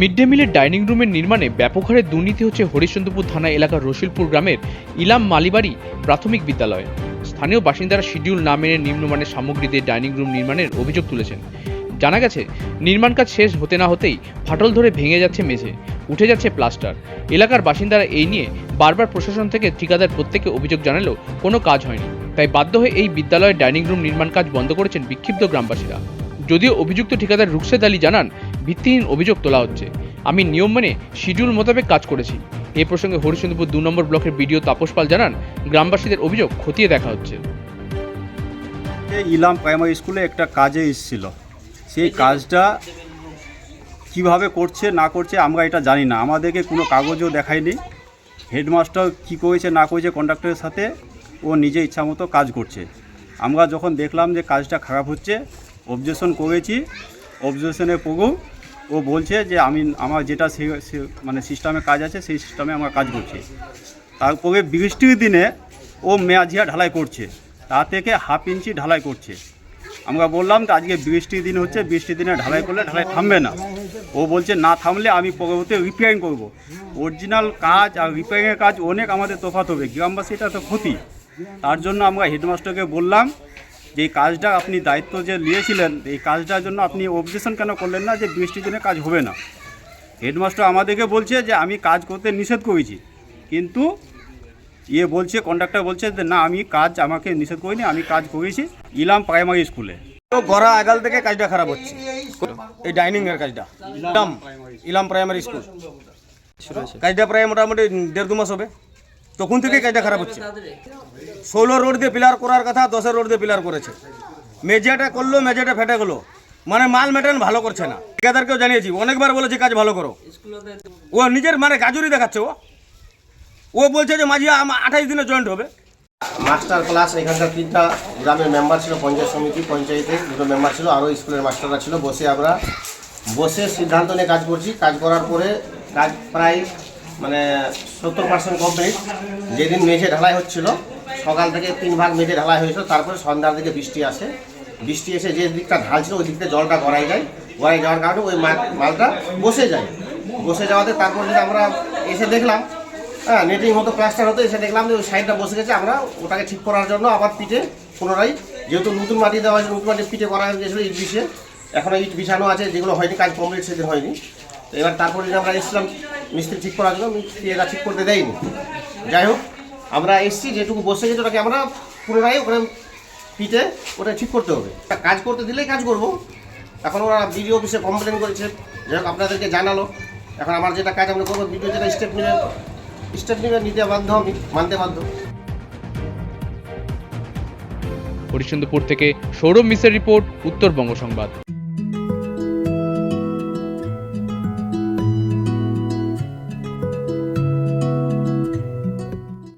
Mid day মিলের dining রুমের নির্মাণে ব্যাপক হারে দুর্নীতি হচ্ছে হরিশ্চন্দ্রপুর থানা এলাকার রসিলপুর গ্রামের ইলাম মালিবাড়ি প্রাথমিক বিদ্যালয়ে। স্থানীয় বাসিন্দারা শিডিউল না মেনে নিম্নমানের সামগ্রী দিয়ে ডাইনিং রুম নির্মাণের অভিযোগ তুলেছেন। জানা গেছে, নির্মাণ কাজ শেষ হতে না হতেই ফাটল ধরে ভেঙে যাচ্ছে মেঝে, উঠে যাচ্ছে প্লাস্টার। এলাকার বাসিন্দারা এই নিয়ে বারবার প্রশাসন থেকে ঠিকাদার প্রত্যেকে অভিযোগ জানালেও কোনো কাজ হয়নি। তাই বাধ্য হয়ে এই বিদ্যালয়ের ডাইনিং রুম নির্মাণ কাজ বন্ধ করেছেন বিক্ষিপ্ত গ্রামবাসীরা। যদিও অভিযুক্ত ঠিকাদার রুকসেদ আলী জানান ভিত্তিহীন অভিযোগ তোলা হচ্ছে। আমি নিয়ম মেনে শিডিউল মোতাবেক কাজ করেছি। এ প্রসঙ্গে হরিশ্চন্দ্রপুর দু নম্বর ব্লকের বিডিও তাপস পাল জানান, গ্রামবাসীদের অভিযোগ খতিয়ে দেখা হচ্ছে। ইলাম প্রাইমারি স্কুলে একটা কাজে এসেছিল। সেই কাজটা কীভাবে করছে, না করছে, আমরা এটা জানি না। আমাদেরকে কোনো কাগজও দেখায়নি। হেডমাস্টার কী করেছে, না করেছে কন্ডাক্টরের সাথে ও নিজে ইচ্ছা মতো কাজ করছে। আমরা যখন দেখলাম যে কাজটা খারাপ হচ্ছে অবজেকশন করেছি। অবজেকশনের পরেও ও বলছে যে আমি, আমার যেটা মানে সিস্টেমে কাজ আছে, সেই সিস্টেমে আমরা কাজ করছি। তারপরে বৃষ্টির দিনে ও মেয়াজিয়া ঢালাই করছে। তা থেকে হাফ ইঞ্চি ঢালাই করছে। আমরা বললাম যে আজকে বৃষ্টির দিন হচ্ছে, বৃষ্টির দিনে ঢালাই করলে ঢালাই থামবে না। ও বলছে, না থামলে আমি পরবর্তী রিপেয়ারিং করব। অরিজিনাল কাজ আর রিপেয়ারিংয়ের কাজ অনেক আমাদের তফাৎ হবে। গ্রামবাসী এটা তো ক্ষতি। তার জন্য আমরা হেডমাস্টারকে বললাম যে কাজটা আপনি দায়িত্ব যে নিয়েছিলেন, এই কাজটার জন্য আপনি অবজেকশন কেন করলেন না যে বৃষ্টির দিনে কাজ হবে না? হেডমাস্টার আমাদেরকে বলছে যে, আমি কাজ করতে নিষেধ করেছি। কিন্তু ইয়ে বলছে কন্ডাক্টর বলছে যে, না, আমি কাজ আমাকে নিষেধ করিনি, আমি কাজ করেছি ইলাম প্রাইমারি স্কুলে তো গড়া আগাল থেকে কাজটা খারাপ হচ্ছে। এই ডাইনিং এর কাজটা। ইলাম ইলাম প্রাইমারি স্কুল কাজটা প্রায় মোটামুটি দেড় দু মাস হবে। তখন থেকে কাজটা খারাপ হচ্ছে। ষোলো রোড দিয়ে পিলার করার কথা, দশের রোড দিয়ে পিলার করেছে। মেজাটা করল মেজাটা ফেটে গেলো। মানে মাল মেটেন ভালো করছে না। ঠিকাদারকেও জানিয়েছি, অনেকবার বলেছি কাজ ভালো করো। ও নিজের মানে গাজুরি দেখাচ্ছে ও। ও বলছে যে মাঝি আঠাইশ দিনে জয়েন্ট হবে। মাস্টার ক্লাস, এখানকার তিনটা গ্রামের মেম্বার ছিল, পঞ্চায়েত সমিতি, পঞ্চায়েতে দুটো মেম্বার ছিল, আরও স্কুলের মাস্টাররা ছিল। বসে আমরা, বসে সিদ্ধান্ত নিয়ে কাজ করছি। কাজ করার পরে কাজ প্রায় মানে সত্তর পার্সেন্ট কমপ্লিট যেদিন মেঝে ঢালাই হচ্ছিল, সকাল থেকে তিন ভাগ মেঝে ঢালাই হয়েছিল, তারপরে সন্ধ্যার দিকে বৃষ্টি আসে। বৃষ্টি এসে যে দিকটা ঢাল ছিল, ওই দিকটা জলটা গড়াই যায়। গড়াই যাওয়ার কারণে ওই মাল- মালটা বসে যায়। বসে যাওয়াতে তারপর যদি আমরা এসে দেখলাম হ্যাঁ নেটিং হতো প্লাস্টার হতো, এসে দেখলাম যে ওই সাইডটা বসে গেছে, আমরা ওটাকে ঠিক করার জন্য আবার পিঠে পুনরায়, যেহেতু নতুন মাটি দেওয়া হয়েছে, নতুন মাটি পিঠে করা হয়েছিল ইট বিছিয়ে এখনও ইট বিছানো আছে, যেগুলো হয়নি, কাজ কমপ্লিট সেদিন হয়নি। এবার তারপরে আমরা এসেছিলাম মিস্ত্রি ঠিক করার জন্য এটা ঠিক করতে দেয়নি। যাই হোক, আমরা এসছি, যেটুকু বসে গেছে ওটাকে আমরা পুনরায় ওখানে পিঠে ওটা ঠিক করতে হবে। কাজ করতে দিলেই কাজ করব। এখন ওরা বিডিও অফিসে কমপ্লেন করেছে। যাই আপনাদেরকে জানালো। এখন আমার যেটা কাজ আমরা করব বিডিও যেটা স্টেপ নিলে স্টেপ নিলে নিতে বাধ্য আমি, মানতে বাধ্য। হরিশ্চন্দ্রপুর থেকে সৌরভ মিশ্রের রিপোর্ট, উত্তরবঙ্গ সংবাদ।